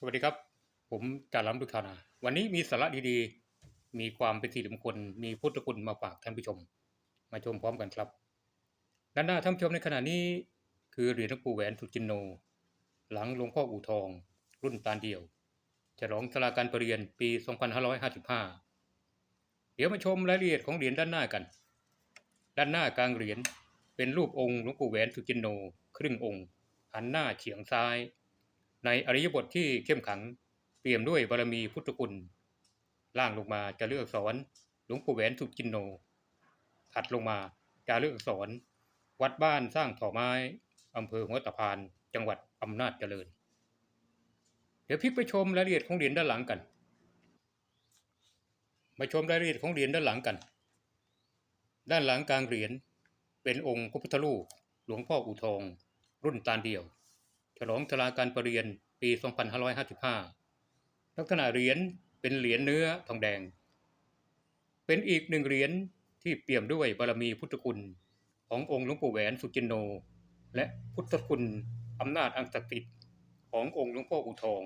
สวัสดีครับ ผมจารัมดุชานา วันนี้มีสาระดีๆ มีความเป็นสิริมงคล มีพุทธคุณมาฝากท่านผู้ชม มาชมพร้อมกันครับด้านหน้าท่านผู้ชมในขณะนี้ คือเหรียญหลวงปู่แหวนสุจินโน หลังหลวงพ่ออู่ทอง รุ่นตาลเดียวฉลองสลาการประเรียนปี 2555 เดี๋ยวมาชมรายละเอียดของเหรียญด้านหน้ากัน ด้านหน้ากลางเหรียญเป็นรูปองค์หลวงปู่แหวนสุจินโน ครึ่งองค์ หันหน้าเฉียงซ้าย ในอริยบทที่เข้มขังเปี่ยมด้วยบารมีพุทธคุณล่างลงมาจะเลือกสอักษรหลวงปู่แหวนสุจินโนถัดลงมาจะเลือกสอักษรวัดบ้านสร้างถ่อไม้อำเภอหัวตะพาน จังหวัดอำนาจเจริญ เดี๋ยวพิกไปชมรายละเอียดของเหรียญด้านหลังกัน มาชมรายละเอียดของเหรียญด้านหลังกัน ด้านหลังกลางเหรียญเป็นองค์พระพุทธรูปหลวงพ่ออู่ทองรุ่นตาลเดียว ฉลองชลาการประเรียนปี 2555 ลักษณะเหรียญเป็นเหรียญเนื้อทองแดง เป็นอีกหนึ่งเหรียญที่เปี่ยมด้วยบารมีพุทธคุณขององค์หลวงปู่แหวนสุจินโน และพุทธคุณอำนาจอันศักดิ์สิทธิ์ขององค์หลวงพ่ออู่ทอง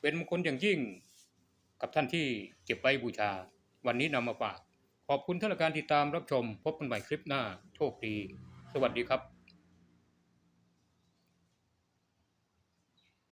เป็นมงคลอย่างยิ่งกับท่านที่เก็บไว้บูชา วันนี้นำมาฝาก ขอบคุณท่านการติดตามรับชม พบกันใหม่คลิปหน้า โชคดี สวัสดีครับ